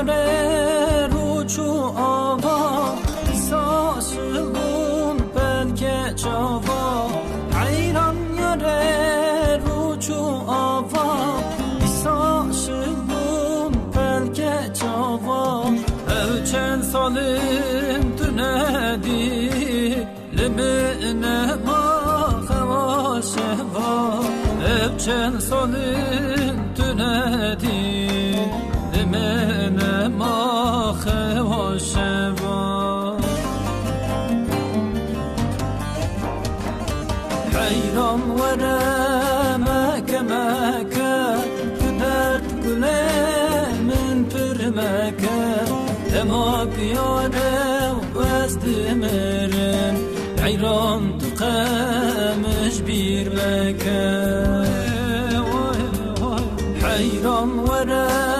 Ruçu ava Sasılgun belke çava Ayran yere ruçu ava Sasılgun belke çava Evçen salim tünedi Limine ma hava şeva. Evçen salim حیران وره مکه مکه درد گله من پر مکه اما پیاده وزد مرم حیران تو قمش بیر مکه حیران وره